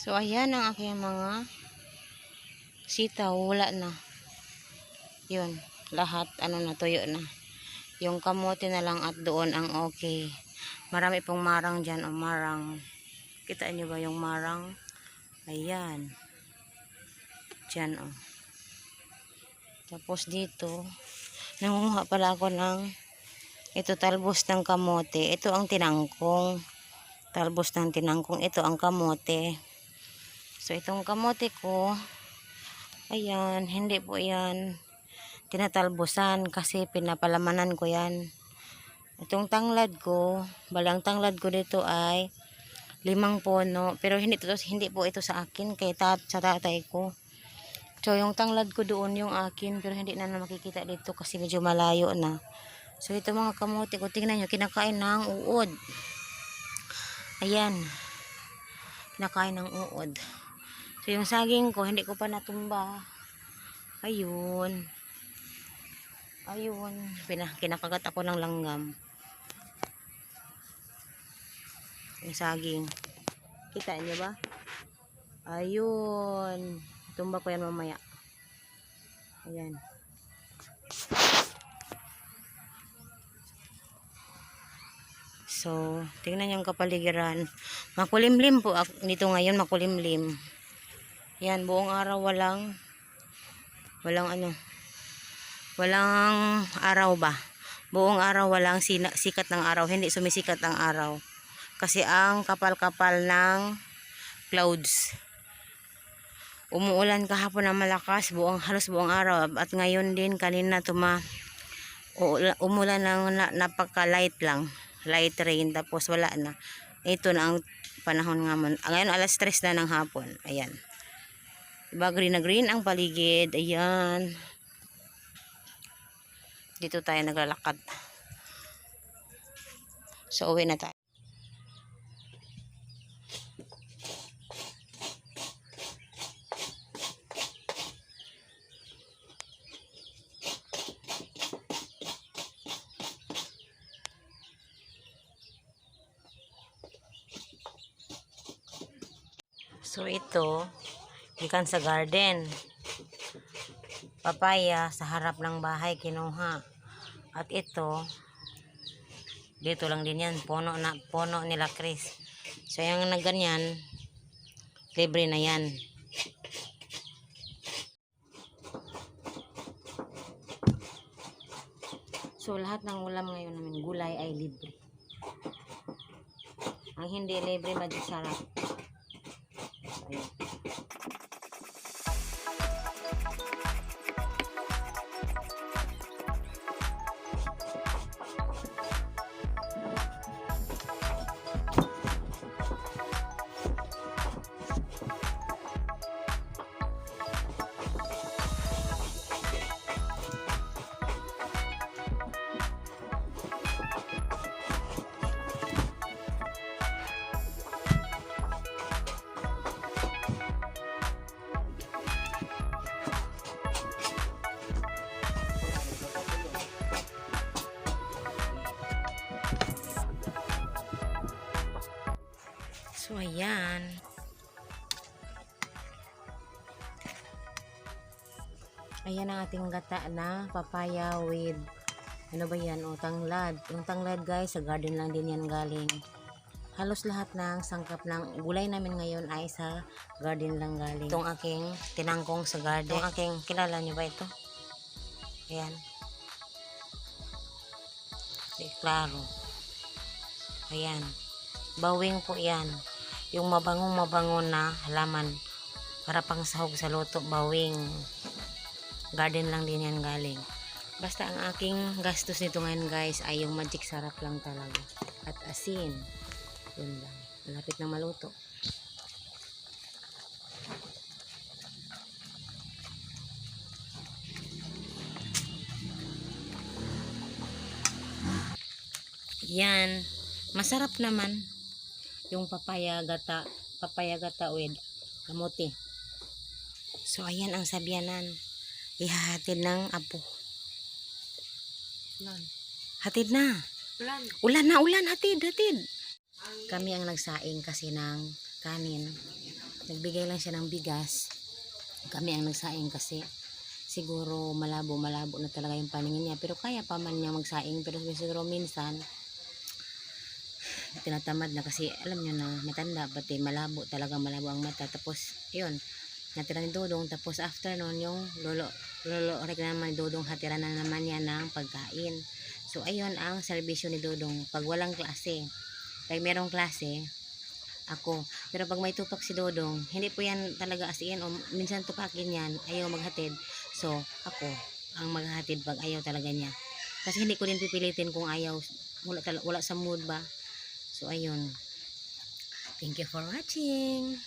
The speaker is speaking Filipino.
So, ayan ang aking mga sitaw. Wala na. Yun. Lahat, ano na, tuyo na. Yung kamote na lang at doon ang okay. Marami pong marang dyan. O marang. Kita niyo ba yung marang? Ayan. Dyan, o. Tapos dito, nangunguha pala ako ng ito talbos ng kamote. Ito ang tinangkong. Talbos ng tinangkong. Ito ang kamote. So, itong kamote ko, ayan, hindi po yan tinatalbusan kasi pinapalamanan ko yan. Itong tanglad ko, balang tanglad ko dito ay limang puno. Pero hindi, to, hindi po ito sa akin, kay tat, sa tatay ko. So, yung tanglad ko doon yung akin, pero hindi na, na makikita dito kasi medyo malayo na. So, ito mga kamote ko, tingnan nyo, kinakain ng uod. Ayan. Kinakain ng uod. So, yung saging ko, hindi ko pa natumba. Ayun. Ayun. Pina, kinakagat ako ng langgam. Yung saging. Kita niyo ba? Ayun. Tumba ko yan mamaya. Ayan. So, tingnan yung kapaligiran. Makulimlim po ako nito ngayon, makulimlim. Yan, buong araw walang walang ano walang araw ba. Buong araw walang sina, sikat ng araw, hindi sumisikat ang araw. Kasi ang kapal-kapal ng clouds. Umuulan kahapon ng malakas, buong halos buong araw at ngayon din kanina tuma umulan ng na, napaka light lang light rain tapos wala na ito na ang panahon nga mon ngayon alas 3 na ng hapon ayan diba green na green ang paligid. Ayan. Dito tayo naglalakad. So uwi na tayo. So ito, ikan sa garden. Papaya sa harap ng bahay kinuha. At ito, dito lang din yan, puno na puno nila Chris. So yung na ganyan, libre na yan. So lahat ng ulam ngayon namin gulay ay libre. Ang hindi libre madisarap. So, ayan. Ayan ang ating gata na papaya with ano ba yan? O, tanglad. Yung tanglad guys, sa garden lang din yan galing. Halos lahat ng sangkap ng gulay namin ngayon ay sa garden lang galing. Itong aking tinangkong sa garden. Itong aking, kilala niyo ba ito? Ayan. Si Claro. Ayan. Bawing po yan. Yung mabangong mabangong na halaman. Para pang sahog sa luto. Bawing. Garden lang din yan galing. Basta ang aking gastos nito ngayon guys ay yung magic sarap lang talaga. At asin. Yun lang. Malapit na maluto. Yan. Masarap naman yung papaya gata, papaya gata with kamote. So, ayan ang sabyanan. Ihahatid ng apo. Ulan. Hatid na. Ulan. Ulan na, ulan. Hatid, hatid. Kami ang nagsaing kasi ng kanin. nagbigay lang siya ng bigas. Kami ang nagsaing kasi siguro malabo malabo na talaga yung paningin niya pero kaya pa man niya magsaing pero siguro minsan tinatamad na kasi alam niyo na matanda pati malabo talaga malabo ang mata. Tapos yun natira ni Dodong. Tapos after nun yung lolo lolo rek naman ni Dodong hatira na naman niya ng pagkain. So ayun ang serbisyo ni Dodong. Pag walang klase pag merong klase ako. Pero pag may tupak si Dodong hindi po yan talaga as in o minsan tupakin yan ayaw maghatid. So ako ang maghahatid pag ayaw talaga niya. Kasi hindi ko din pipilitin kung ayaw wala, wala sa mood ba so ayun. Thank you for watching